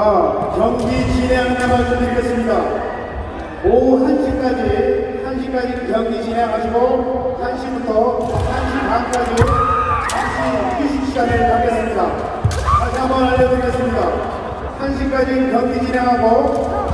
어, 경기 진행하는 말씀드리겠습니다. 오후 1시까지, 1시까지 경기 진행하시고, 1시부터 1시 반까지 다시 휴식 시간을 갖겠습니다. 다시 한번 알려드리겠습니다. 1시까지 경기 진행하고,